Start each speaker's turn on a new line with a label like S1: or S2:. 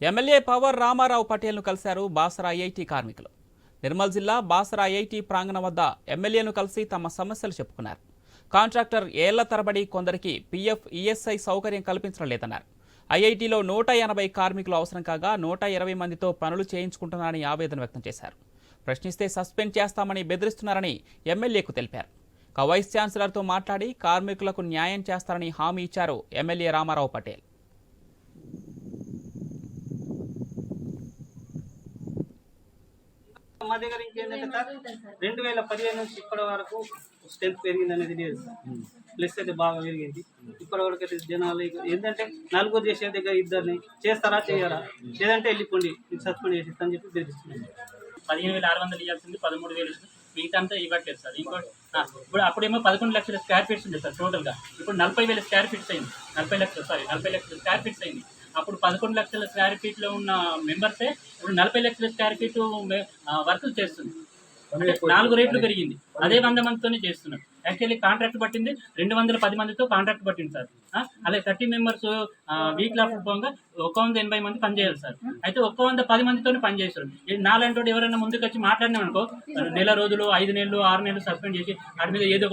S1: MLA power Ramarao పటేల్ను కలిశారు Basara IIT కార్మికులు. నిర్మల్ జిల్లా బాసరా ఐఐటి ప్రాంగణం వద్ద ఎమ్మెల్యేను కలిసి తమ సమస్యలు చెప్పుకున్నారు. కాంట్రాక్టర్ ఏళ్ళ తరబడి కొందరికి పీఎఫ్ ఈఎస్ఐ సౌకర్యం కల్పించడం లేదన్నారు. ఐఐటిలో నూట ఎనభై కార్మికులు అవసరం కాగా నూట ఇరవై మందితో పనులు చేయించుకుంటున్నారని ఆవేదన వ్యక్తం చేశారు. ప్రశ్నిస్తే సస్పెండ్ చేస్తామని బెదిరిస్తున్నారని ఎమ్మెల్యేకు తెలిపారు. వైస్ ఛాన్సలర్తో మాట్లాడి కార్మికులకు న్యాయం చేస్తారని హామీ ఇచ్చారు ఎమ్మెల్యే రామారావు పటేల్.
S2: మా దగ్గర ఇంకేంటంటే సార్. రెండు వేల పదిహేను నుంచి ఇప్పటి వరకు స్ట్రెంత్ పెరిగింది అనేది లేదు సార్. ప్లస్ అయితే బాగా పెరిగింది. ఇప్పటి వరకు అయితే జనాలు ఏంటంటే నలుగురు చేసే దగ్గర ఇద్దరిని చేస్తారా చేయరా? లేదంటే వెళ్ళిపోండి మీకు సస్పెండ్ చేసి అని చెప్పి బెదిరిస్తున్నాను
S3: పదిహేను వేల ఆరు వందలు ఇవ్వాల్సింది పదమూడు వేలు మిగతా అంతా ఇవ్వట్లేదు సార్. ఇంకోటి ఇప్పుడు అప్పుడేమో పదకొండు లక్షల స్క్వేర్ ఫీట్స్ ఉంది సార్ టోటల్గా. ఇప్పుడు నలభై వేల స్క్వేర్ ఫీట్స్ అయింది. నలభై లక్షలు సారీ నలభై లక్షల స్క్వేర్ ఫీట్స్ అయింది. అప్పుడు పదకొండు లక్షల స్క్వేర్ ఫీట్లో ఉన్న మెంబర్సే ఇప్పుడు నలభై లక్షల స్క్వేర్ ఫీట్ వర్క్ చేస్తుంది నాలుగు రేట్లు పెరిగింది. అదే వంద మందితోనే చేస్తున్నాం యాక్చువల్లీ కాంట్రాక్ట్ పట్టింది రెండు వందల పది మందితో కాంట్రాక్ట్ పట్టింది సార్. అలాగే థర్టీ మెంబర్స్ వీక్ లాఫ్ పోగా ఒక వంద ఎనభై మంది పనిచేయాలి సార్. అయితే ఒక్క వంద పది మందితోనే పనిచేస్తారు నాలంటి ఎవరైనా ముందుకు వచ్చి మాట్లాడినాం అనుకో నెల రోజులు ఐదు నెలలు ఆరు నెలలు సస్పెండ్ చేసి వాటి మీద ఏదో